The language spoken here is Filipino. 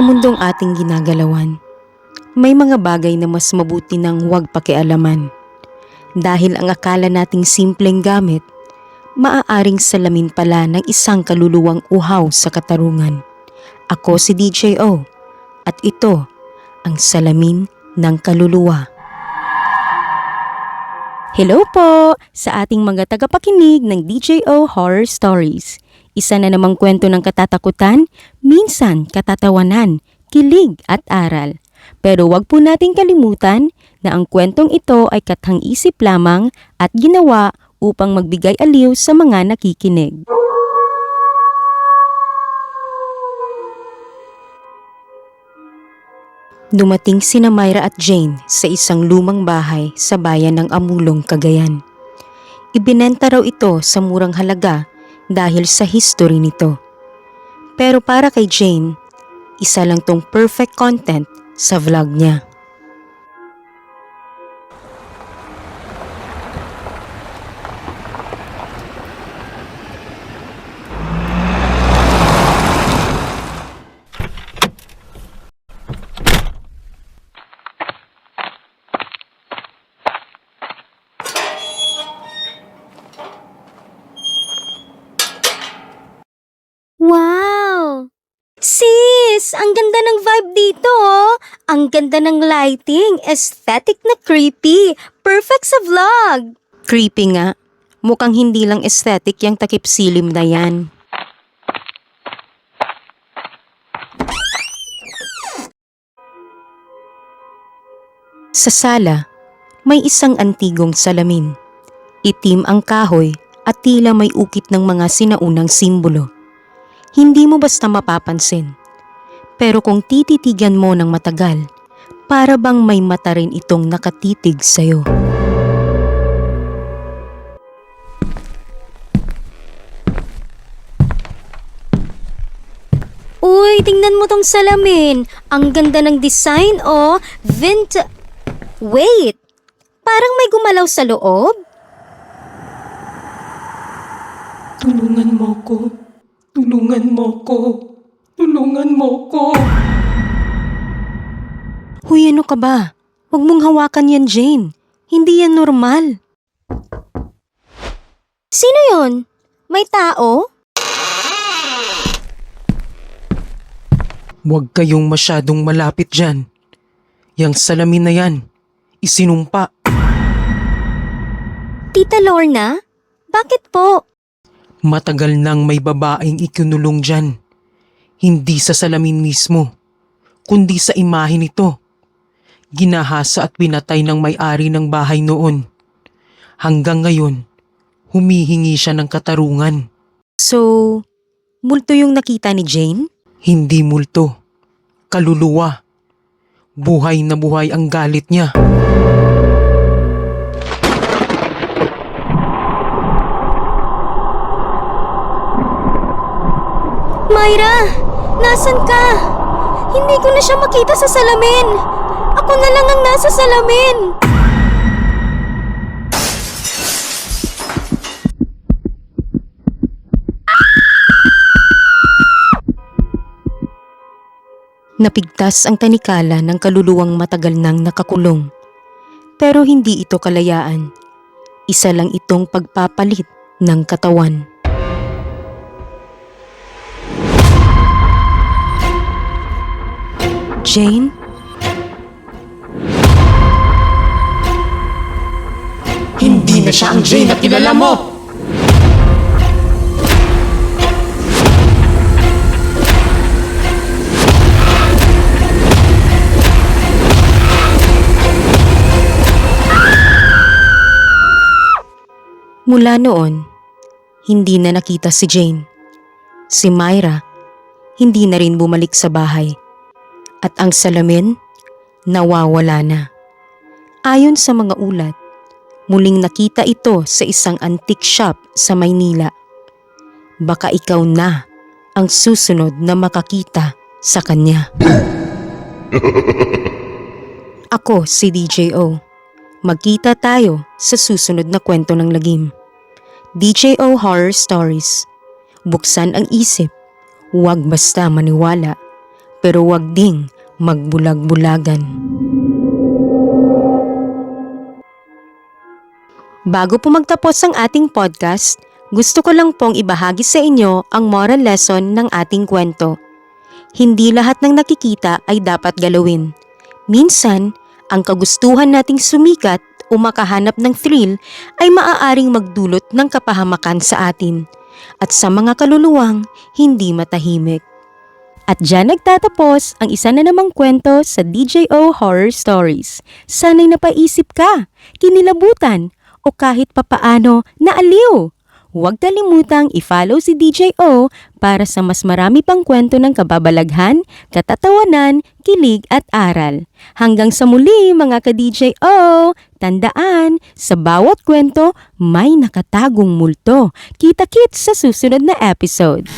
Sa mundong ating ginagalawan, may mga bagay na mas mabuti ng huwag pakialaman. Dahil ang akala nating simpleng gamit, maaaring salamin pala ng isang kaluluwang uhaw sa katarungan. Ako si DJO at ito ang salamin ng kaluluwa. Hello po sa ating mga tagapakinig ng DJO Horror Stories. Isa na namang kwento ng katatakutan, minsan katatawanan, kilig at aral. Pero wag po nating kalimutan na ang kwentong ito ay kathang isip lamang at ginawa upang magbigay aliw sa mga nakikinig. Dumating sina Myra at Jane sa isang lumang bahay sa bayan ng Amulong, Cagayan. Ibinenta raw ito sa murang halaga dahil sa history nito. Pero para kay Jane, isa lang tong perfect content sa vlog niya. Wow! Sis, ang ganda ng vibe dito oh. Ang ganda ng lighting, aesthetic na creepy. Perfect sa vlog. Creepy nga. Mukhang hindi lang aesthetic yung takip silim na yan. Sa sala, may isang antigong salamin. Itim ang kahoy at tila may ukit ng mga sinaunang simbolo. Hindi mo basta mapapansin. Pero kung tititigan mo ng matagal, para bang may mata rin itong nakatitig sa'yo. Uy, tingnan mo tong salamin. Ang ganda ng design oh. Vint... Wait! Parang may gumalaw sa loob. Tulungan mo ko. Tulungan mo ko. Tulungan mo ko. Huy, ano ka ba? Huwag mong hawakan yan, Jane. Hindi yan normal. Sino yon? May tao? Huwag kayong masyadong malapit dyan. Yang salamin na yan, isinumpa. Tita Lorna? Bakit po? Matagal nang may babaeng ikinulong dyan. Hindi sa salamin mismo, kundi sa imahe nito. Ginahasa at pinatay ng may-ari ng bahay noon. Hanggang ngayon, humihingi siya ng katarungan. So, multo yung nakita ni Jane? Hindi multo, kaluluwa. Buhay na buhay ang galit niya. Myra! Nasaan ka? Hindi ko na siya makita sa salamin. Ako na lang ang nasa salamin. Napigtas ang tanikala ng kaluluwang matagal nang nakakulong. Pero hindi ito kalayaan. Isa lang itong pagpapalit ng katawan. Jane? Hindi na siya ang Jane na kilala mo! Mula noon, hindi na nakita si Jane. Si Myra, hindi na rin bumalik sa bahay. At ang salamin, nawawala na. Ayon sa mga ulat, muling nakita ito sa isang antique shop sa Maynila. Baka ikaw na ang susunod na makakita sa kanya. Ako si DJO. Magkita tayo sa susunod na kwento ng lagim. DJO Horror Stories. Buksan ang isip. Huwag basta maniwala. Pero wag ding magbulag-bulagan. Bago po magtapos ang ating podcast, gusto ko lang pong ibahagi sa inyo ang moral lesson ng ating kwento. Hindi lahat ng nakikita ay dapat galawin. Minsan, ang kagustuhan nating sumikat o makahanap ng thrill ay maaaring magdulot ng kapahamakan sa atin at sa mga kaluluwang hindi matahimik. At dyan nagtatapos ang isa na namang kwento sa DJO Horror Stories. Sana'y napaisip ka, kinilabutan, o kahit papaano naaliw. Huwag kalimutang i-follow si DJO para sa mas marami pang kwento ng kababalaghan, katatawanan, kilig at aral. Hanggang sa muli mga ka-DJO, tandaan, sa bawat kwento may nakatagong multo. Kita-kits sa susunod na episode.